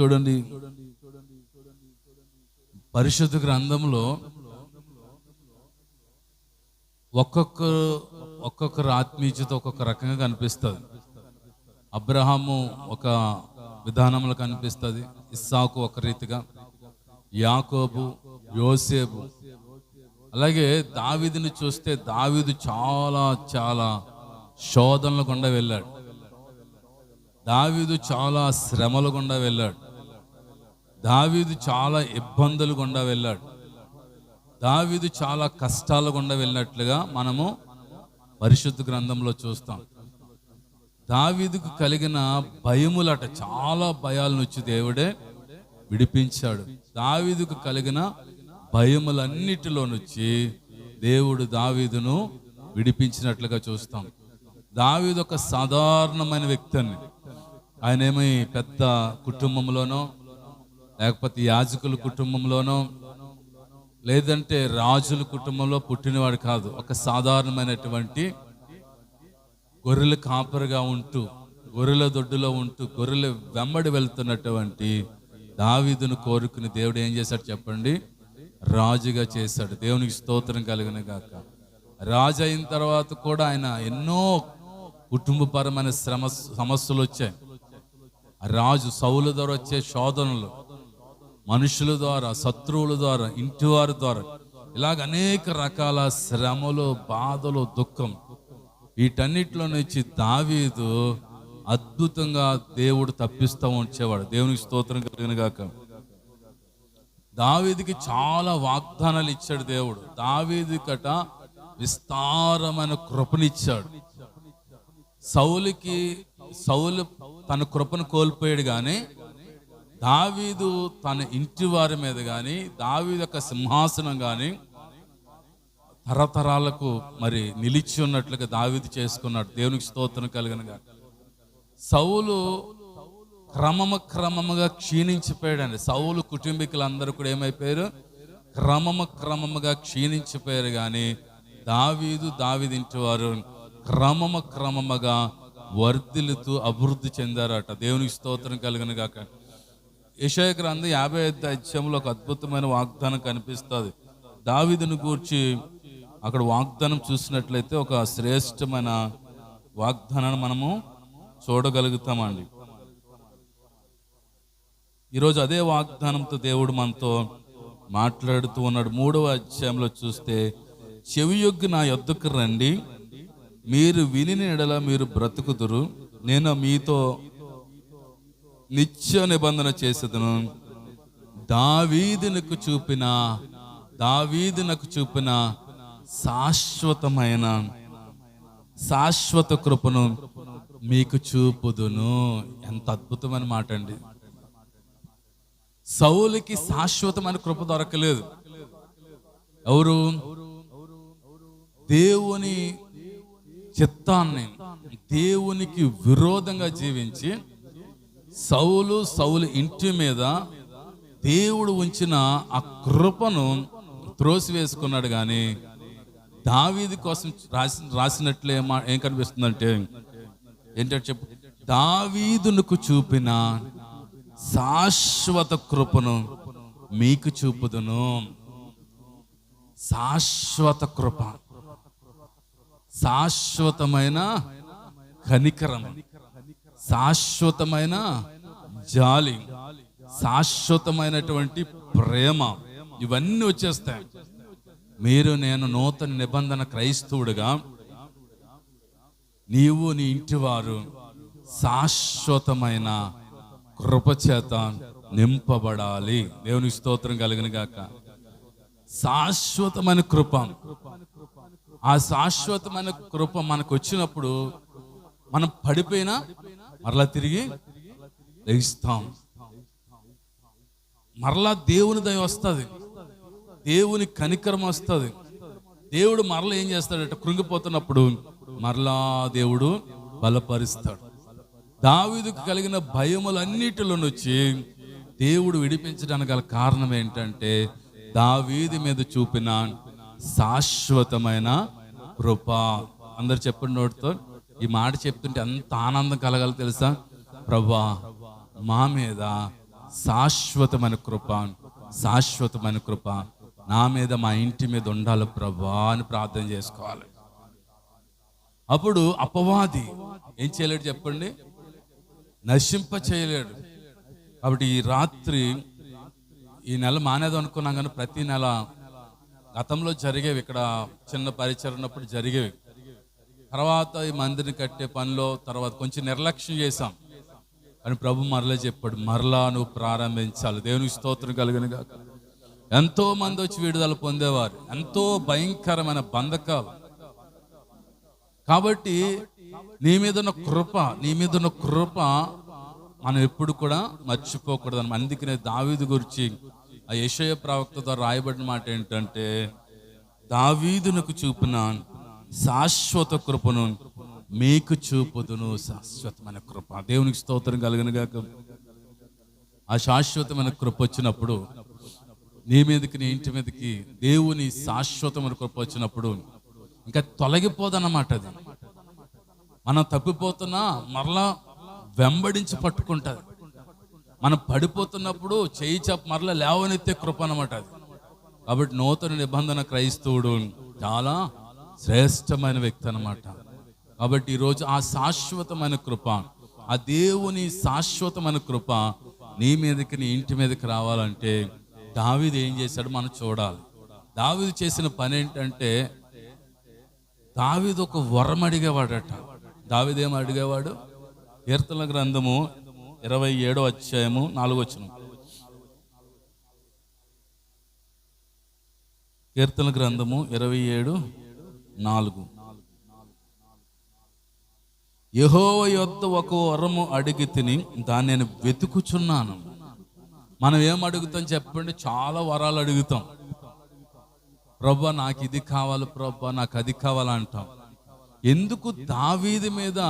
చూడండి. పరిశుద్ధ గ్రంథంలో ఒక్కొక్క ఒక్కొక్కరు ఆత్మీయత ఒక్కొక్క రకంగా కనిపిస్తుంది. అబ్రహాము ఒక విధానంలో కనిపిస్తుంది ఇస్సాకు ఒక రీతిగా యాకోబు యోసేపు అలాగే దావీదుని చూస్తే దావీదు చాలా చాలా శోధనల గుండా వెళ్ళాడు. దావీదు చాలా శ్రమల గుండా వెళ్ళాడు. దావీదు చాలా ఇబ్బందులు గుండా వెళ్ళాడు. దావీదు చాలా కష్టాలు గుండా వెళ్ళినట్లుగా మనము పరిశుద్ధ గ్రంథంలో చూస్తాం. దావీదుకు కలిగిన భయములట చాలా భయాల నుంచి దేవుడే విడిపించాడు. దావీదుకు కలిగిన భయములన్నిటిలో నుంచి దేవుడు దావీదును విడిపించినట్లుగా చూస్తాం. దావీదు ఒక సాధారణమైన వ్యక్తి అని ఆయన ఏమీ పెద్ద కుటుంబంలోనో లేకపోతే యాజకుల కుటుంబంలోనో లేదంటే రాజుల కుటుంబంలో పుట్టినవాడు కాదు. ఒక సాధారణమైనటువంటి గొర్రెల కాపరిగా ఉంటూ గొర్రెల దొడ్డులో ఉంటూ గొర్రెల వెంబడి వెళ్తున్నటువంటి దావీదును కోరుకుని దేవుడు ఏం చేశాడు చెప్పండి? రాజుగా చేశాడు. దేవునికి స్తోత్రం కలిగిన గాక. రాజు అయిన తర్వాత కూడా ఆయన ఎన్నో కుటుంబపరమైన శ్రమ సమస్యలు వచ్చాయి. రాజు సౌల ద్వారా వచ్చే శోధనలు మనుషుల ద్వారా శత్రువుల ద్వారా ఇంటివారి ద్వారా ఇలాగ అనేక రకాల శ్రమలు బాధలు దుఃఖం వీటన్నిటిలో నుంచి దావీదు అద్భుతంగా దేవుడు తప్పిస్తూ ఉంచేవాడు. దేవునికి స్తోత్రం కలిగిన గాక. దావీదికి చాలా వాగ్దానాలు ఇచ్చాడు దేవుడు. దావీది కట విస్తారమైన కృపనిచ్చాడు. సౌలుకి సౌలు తన కృపను కోల్పోయాడు కానీ దావీదు తన ఇంటి వారి మీద కానీ దావీదు యొక్క సింహాసనం కానీ తరతరాలకు మరి నిలిచి ఉన్నట్లుగా దావీదు చేసుకున్నాడు. దేవునికి స్తోత్రం కలిగిన సౌలు క్రమము క్రమముగా క్షీణించిపోయాడండి. సౌలు కుటుంబీకులందరూ కూడా ఏమైపోయారు? క్రమము క్రమముగా క్షీణించిపోయారు కానీ దావీదు దావీదింటి వారు క్రమము క్రమముగా వర్ధిల్లుతూ అభివృద్ధి చెందారట. దేవునికి స్తోత్రం కలిగిన గాక. యశయ గ్రంథం యాభై ఐదు అధ్యాయంలో ఒక అద్భుతమైన వాగ్దానం కనిపిస్తుంది. దావిదును గూర్చి అక్కడ వాగ్దానం చూసినట్లయితే ఒక శ్రేష్టమైన వాగ్దానాన్ని మనము చూడగలుగుతామండి. ఈరోజు అదే వాగ్దానంతో దేవుడు మనతో మాట్లాడుతూ ఉన్నాడు. మూడవ అధ్యాయంలో చూస్తే చెవియొగ్గి నా యొద్దకు రండి. మీరు విని ఎడల మీరు బ్రతుకుదురు. నేను మీతో నిత్య నిబంధన చేసేదను. దావీదునకు చూపిన దావీదునకు చూపిన శాశ్వతమైన శాశ్వత కృపను మీకు చూపుదును. ఎంత అద్భుతమైన మాట అండి. సౌలుకి శాశ్వతమైన కృప దొరకలేదు. ఎవరు? దేవుని చిత్తాన్ని దేవునికి విరోధంగా జీవించి సౌలు సౌలు ఇంటి మీద దేవుడు ఉంచిన ఆ కృపను త్రోసివేసుకున్నాడు కానీ దావీది కోసం రాసి రాసినట్లే మా ఏం కనిపిస్తుందంటే ఏంటంటే చెప్పు దావీదునకు చూపిన శాశ్వత కృపను మీకు చూపుదును. శాశ్వత కృప శాశ్వతమైన కనికరం. శాశ్వతమైన జాలి శాశ్వతమైనటువంటి ప్రేమ ఇవన్నీ వచ్చేస్తాయి. మీరు నేను నూతన నిబంధన క్రైస్తవుడుగా నీవు నీ ఇంటివారు శాశ్వతమైన కృపచేత నింపబడాలి. దేవుని స్తోత్రం కలిగిన గాక. శాశ్వతమైన కృప. ఆ శాశ్వతమైన కృప మనకు వచ్చినప్పుడు మనం పడిపోయినా మరలా తిరిగి లెగిస్తాం. మరలా దేవుని దయ వస్తుంది. దేవుని కనికరం వస్తుంది. దేవుడు మరలా ఏం చేస్తాడంటే కృంగిపోతున్నప్పుడు మరలా దేవుడు బలపరుస్తాడు. దావీదుకు కలిగిన భయములన్నిటిలో నుంచి దేవుడు విడిపించడానికి గల కారణం ఏంటంటే దావీది మీద చూపిన శాశ్వతమైన కృప. అందరు చెప్పండి నోటితో. ఈ మాట చెప్తుంటే ఎంత ఆనందం కలగాలి తెలుసా? ప్రభా మా మీద శాశ్వతమైన కృప శాశ్వతమైన కృప. నా మీద మా ఇంటి మీద ఉండాలి ప్రభా అని ప్రార్థన చేసుకోవాలి. అప్పుడు అపవాది ఏం చేయలేడు చెప్పండి? నశింప చేయలేడు. కాబట్టి ఈ రాత్రి ఈ నెల మానేది అనుకున్నాం కానీ ప్రతి నెల గతంలో జరిగేవి ఇక్కడ చిన్న పరిచయం ఉన్నప్పుడు జరిగేవి. తర్వాత ఈ మందిని కట్టే పనిలో తర్వాత కొంచెం నిర్లక్ష్యం చేశాం. అని ప్రభు మరలా చెప్పాడు మరలా నువ్వు ప్రారంభించాలి. దేవునికి స్తోత్రం కలిగినగా ఎంతో మంది వచ్చి విడుదల పొందేవారు. ఎంతో భయంకరమైన బంధకాలు. కాబట్టి నీ మీద ఉన్న కృప నీ మీద ఉన్న కృప మనం ఎప్పుడు కూడా మర్చిపోకూడదు అందుకనే దావీదు గురించి ఆ యశయ ప్రవక్త ద్వారా రాయబడిన మాట ఏంటంటే దావీదునకు చూపిన శాశ్వత కృపను మీకు చూపుదును. శాశ్వతమైన కృప. దేవునికి స్తోత్రం కలిగిన ఆ శాశ్వతమైన కృప వచ్చినప్పుడు నీ మీదకి నీ ఇంటి మీదకి దేవుని శాశ్వతమైన కృప వచ్చినప్పుడు ఇంకా తొలగిపోదన్నమాట అది. మనం తప్పిపోతున్నా మరలా వెంబడించి పట్టుకుంటుంది. మనం పడిపోతున్నప్పుడు చేయి చెప్ప మరలా లేవనెత్తే కృప అనమాట అది. కాబట్టి నూతన నిబంధన క్రైస్తవుడు చాలా శ్రేష్టమైన వ్యక్తి అనమాట కాబట్టి ఈరోజు ఆ శాశ్వతమైన కృప ఆ దేవుని శాశ్వతమైన కృప నీ మీదకి నీ ఇంటి మీదకి రావాలంటే దావిది ఏం చేశాడు మనం చూడాలి. దావీదు చేసిన పని ఏంటంటే దావిది ఒక వరం అడిగేవాడట. దావిది ఏం అడిగేవాడు? కీర్తన గ్రంథము ఇరవై ఏడో అధ్యాయము నాలుగు వచనం. కీర్తన గ్రంథము ఇరవై ఏడు నాలుగు. యహోవ యొద్ద ఒక వరము అడిగి తిని దాన్ని నేను వెతుకుచున్నాను. మనం ఏం అడుగుతాం చెప్పండి? చాలా వరాలు అడుగుతాం. ప్రభా నాకు ఇది కావాలి ప్రభా నాకు అది కావాలంటాం ఎందుకు దావీది మీద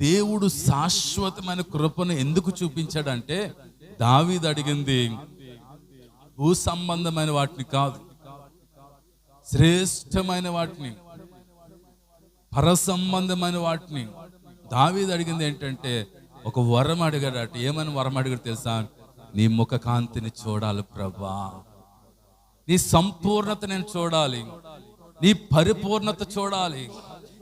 దేవుడు శాశ్వతమైన కృపను ఎందుకు చూపించాడంటే దావీది అడిగింది భూ సంబంధమైన వాటిని కాదు శ్రేష్టమైన వాటిని పరసంబంధమైన వాటిని. దావీది అడిగింది ఏంటంటే ఒక వరం అడిగాడట. ఏమని వరం అడిగాడు తెలుసా? నీ ముఖ కాంతిని చూడాలి ప్రభా. నీ సంపూర్ణత నేను చూడాలి. నీ పరిపూర్ణత చూడాలి.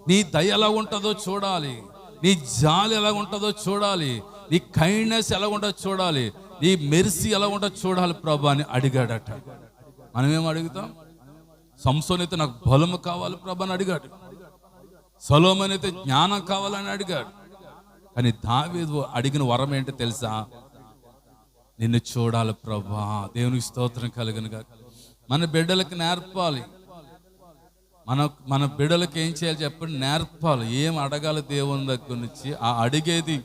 నీ దయ ఎలా ఉంటుందో చూడాలి. నీ జాలి ఎలా ఉంటుందో చూడాలి. నీ కైండ్నెస్ ఎలా ఉంటుందో చూడాలి. నీ మెరిసి ఎలా ఉంటుందో చూడాలి ప్రభా అని అడిగాడట. మనం ఏం అడుగుతాం? సంసోన్ అయితే నాకు బలము కావాలి ప్రభు అని అడిగాడు. సలోమన్ అయితే జ్ఞానం కావాలని అడిగాడు. కానీ దావేదు అడిగిన వరం ఏంటో తెలుసా? నిన్ను చూడాలి ప్రభా దేవునికి స్తోత్రం కలుగునుగా మన బిడ్డలకు నేర్పాలి. మన మన బిడ్డలకు ఏం చేయాలి చెప్పండి నేర్పాలి. ఏం అడగాలి దేవుని దగ్గర నుంచి? ఆ అడిగేది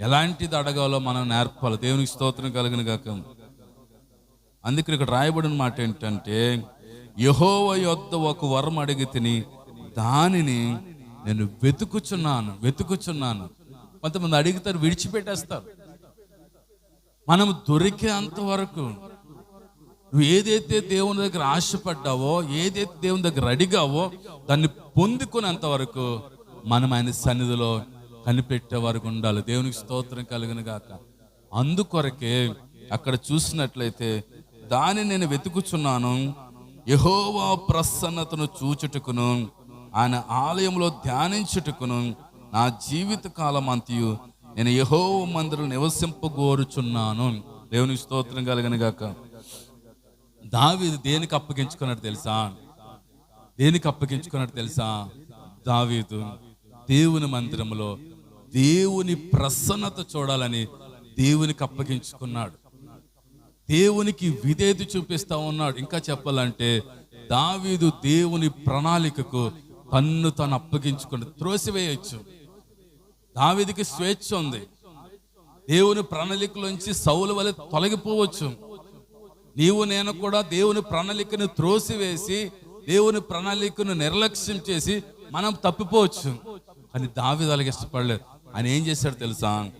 ఎలాంటిది అడగాలో మనం నేర్పాలి. దేవునికి స్తోత్రం కలిగిన కాక అందుకని ఇక్కడ రాయబడిన మాట ఏంటంటే యహోవ యొద్ద ఒక వరం అడిగి తిని దానిని నేను వెతుకుచున్నాను వెతుకుచున్నాను. కొంతమంది అడిగితారు విడిచిపెట్టేస్తారు. మనం దొరికేంత వరకు నువ్వు ఏదైతే దేవుని దగ్గర ఆశపడ్డావో ఏదైతే దేవుని దగ్గర అడిగావో దాన్ని పొందుకునేంత వరకు మనం ఆయన సన్నిధిలో కనిపెట్టే వరకు ఉండాలి. దేవునికి స్తోత్రం కలిగిన గాక. అందుకొరకే అక్కడ చూసినట్లయితే దాన్ని నేను వెతుకుచున్నాను యహోవా ప్రసన్నతను చూచుటకును ఆయన ఆలయంలో ధ్యానించుటకును నా జీవిత కాలం అంతయు నేను యహో మందిరం నివసింపగోరుచున్నాను. దేవుని స్తోత్రం కలిగిన గాక. దావీదు దేనికి అప్పగించుకున్నాడు తెలుసా? దేనికి అప్పగించుకున్నాడు తెలుసా? దావీదు దేవుని మందిరంలో దేవుని ప్రసన్నత చూడాలని దేవునికి అప్పగించుకున్నాడు. దేవునికి విధేయత చూపిస్తా ఉన్నాడు. ఇంకా చెప్పాలంటే దావీదు దేవుని ప్రణాళికకు తన్ను తను అప్పగించుకుని త్రోసివేయచ్చు. దావీదికి స్వేచ్ఛ ఉంది. దేవుని ప్రణాళికలోంచి సౌలు వలె తొలగిపోవచ్చు. నీవు నేను కూడా దేవుని ప్రణాళికను త్రోసివేసి దేవుని ప్రణాళికను నిర్లక్ష్యం చేసి మనం తప్పిపోవచ్చు. అని దావీదు అలాగే ఇష్టపడలేదు. ఆయన ఏం చేశాడు తెలుసా?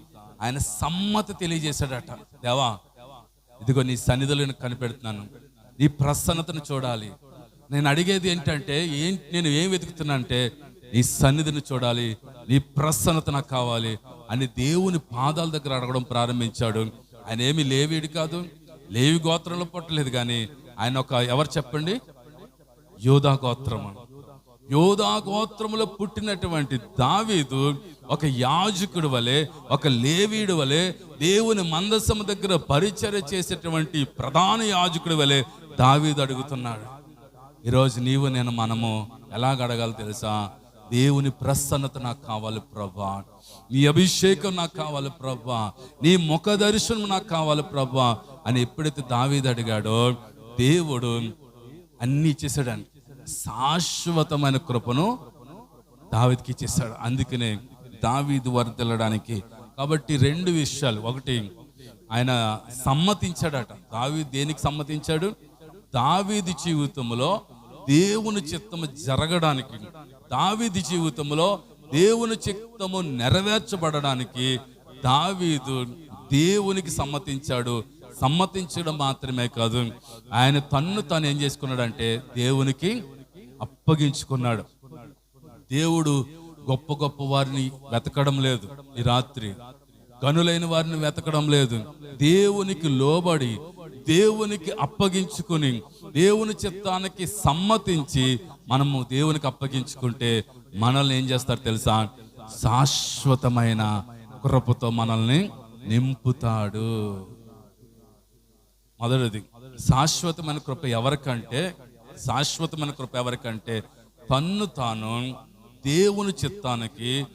ఆయన సమ్మతి తెలియజేశాడట. దేవా ఇదిగో నీ సన్నిధిలో కనిపెడుతున్నాను. నీ ప్రసన్నతను చూడాలి. నేను అడిగేది ఏంటంటే ఏం నేను ఏం వెతుకుతున్నా అంటే నీ సన్నిధిని చూడాలి. నీ ప్రసన్నత నాకు కావాలి అని దేవుని పాదాల దగ్గర అడగడం ప్రారంభించాడు. ఆయన ఏమి లేవీడు కాదు లేవి గోత్రంలో పుట్టలేదు కానీ ఆయన ఒక ఎవరు చెప్పండి? యోధా గోత్రం యోధా గోత్రములో పుట్టినటువంటి దావీదు ఒక యాజకుడు వలె ఒక లేవీడు వలె దేవుని మందసము దగ్గర పరిచర్య చేసేటువంటి ప్రధాన యాజకుడు వలె దావీదు అడుగుతున్నాడు. ఈరోజు నీవు నేను మనము ఎలాగ అడగాలి తెలుసా? దేవుని ప్రసన్నత నాకు కావాలి ప్రభా. నీ అభిషేకం నాకు కావాలి ప్రభా. నీ ముఖ దర్శనం నాకు కావాలి ప్రభా అని ఎప్పుడైతే దావీదు అడిగాడో దేవుడు అన్నీ చేశాడని శాశ్వతమైన కృపను దావీదుకి ఇచ్చేస్తాడు అందుకనే దావీదు వర్దిల్లడానికి కాబట్టి రెండు విషయాలు. ఒకటి ఆయన సమ్మతించాడట. దావీ దేనికి సమ్మతించాడు? దావీది జీవితంలో దేవుని చిత్తము జరగడానికి. దావీది జీవితంలో దేవుని చిత్తము నెరవేర్చబడడానికి దావీదు దేవునికి సమ్మతించాడు. సమ్మతించడం మాత్రమే కాదు ఆయన తన్ను తను ఏం చేసుకున్నాడంటే దేవునికి అప్పగించుకున్నాడు. దేవుడు గొప్ప గొప్ప వారిని వెతకడం లేదు ఈ రాత్రి. గనులైన వారిని వెతకడం లేదు. దేవునికి లోబడి దేవునికి అప్పగించుకుని దేవుని చిత్తానికి సమ్మతించి మనము దేవునికి అప్పగించుకుంటే మనల్ని ఏం చేస్తారు తెలుసా? శాశ్వతమైన కృపతో మనల్ని నింపుతాడు. మొదటిది శాశ్వతమైన కృప ఎవరికంటే శాశ్వతమైన కృప ఎవరికంటే తన్ను తాను దేవుని చిత్తానికి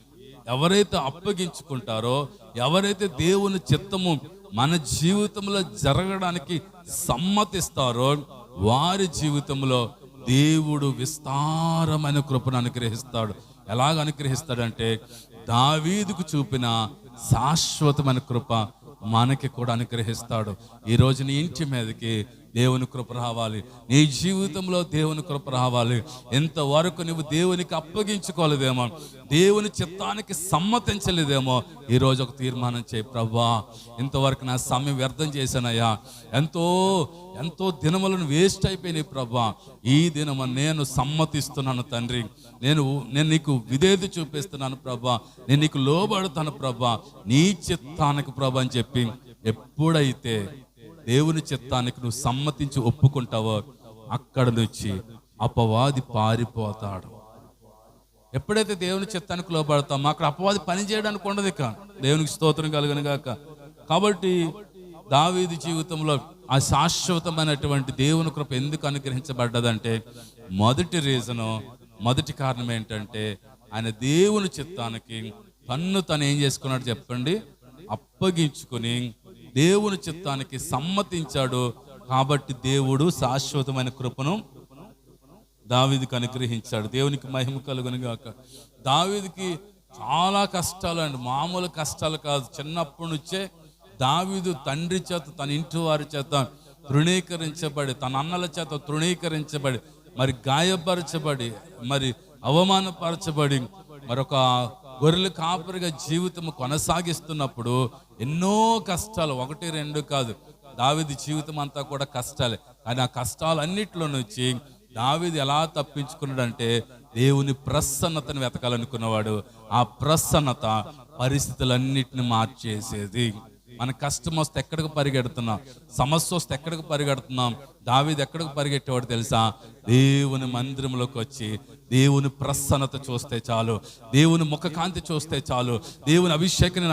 ఎవరైతే అప్పగించుకుంటారో ఎవరైతే దేవుని చిత్తము మన జీవితంలో జరగడానికి సమ్మతిస్తారో వారి జీవితంలో దేవుడు విస్తారమైన కృపను అనుగ్రహిస్తాడు. ఎలాగ అనుగ్రహిస్తాడంటే దావీదుకు చూపిన శాశ్వతమైన కృప మనకి కూడా అనుగ్రహిస్తాడు. ఈ నీ ఇంటి మీదకి దేవుని కృప రావాలి. నీ జీవితంలో దేవుని కృప రావాలి. ఎంతవరకు నువ్వు దేవునికి అప్పగించుకోలేదేమో దేవుని చిత్తానికి సమ్మతించలేదేమో ఈరోజు ఒక తీర్మానం చేయి ప్రభా ఇంతవరకు నా సమయం వ్యర్థం చేశానయ్యా. ఎంతో ఎంతో దినములను వేస్ట్ అయిపోయినాయి ప్రభా ఈ దినము నేను సమ్మతిస్తున్నాను తండ్రి. నేను నేను నీకు విధేది చూపిస్తున్నాను ప్రభా నేను నీకు లోబడతాను ప్రభా నీ చిత్తానికి ప్రభా అని చెప్పి ఎప్పుడైతే దేవుని చిత్తానికి నువ్వు సమ్మతించి ఒప్పుకుంటావో అక్కడ నుంచి అపవాది పారిపోతాడు. ఎప్పుడైతే దేవుని చిత్తానికి లోపడతామో అక్కడ అపవాది పని చేయడానికి ఉండదు ఇక. దేవునికి స్తోత్రం కలుగును గాక. కాబట్టి దావీది జీవితంలో ఆ శాశ్వతమైనటువంటి దేవుని కృప ఎందుకు అనుగ్రహించబడ్డదంటే మొదటి రీజను మొదటి కారణం ఏంటంటే ఆయన దేవుని చిత్తానికి తన్ను తను ఏం చేసుకున్నాడు చెప్పండి? అప్పగించుకొని దేవుని చిత్తానికి సమ్మతించాడు కాబట్టి దేవుడు శాశ్వతమైన కృపను దావీదికి అనుగ్రహించాడు. దేవునికి మహిమ కలుగును గాక. దావీదికి చాలా కష్టాలు అండి. మామూలు కష్టాలు కాదు. చిన్నప్పటి నుంచే దావీదు తండ్రి చేత తన ఇంటి వారి చేత తృణీకరించబడి తన అన్నల చేత తృణీకరించబడి మరి గాయపరచబడి మరి అవమానపరచబడి మరొక గొర్రెలు కాపరిగా జీవితం కొనసాగిస్తున్నప్పుడు ఎన్నో కష్టాలు. ఒకటి రెండు కాదు. దావిది జీవితం అంతా కూడా కష్టాలే. కానీ ఆ కష్టాలన్నిటిలో నుంచి దావిది ఎలా తప్పించుకున్నాడంటే దేవుని ప్రసన్నతను వెతకాలనుకున్నవాడు. ఆ ప్రసన్నత పరిస్థితులన్నిటిని మార్చేసేది. మన కష్టం వస్తే ఎక్కడికి పరిగెడుతున్నాం? సమస్య వస్తే ఎక్కడికి పరిగెడుతున్నాం? దావిది ఎక్కడికి పరిగెట్టేవాడు తెలుసా? దేవుని మందిరంలోకి వచ్చి దేవుని ప్రసన్నత చూస్తే చాలు. దేవుని ముఖకాంతి చూస్తే చాలు. దేవుని అభిషేకం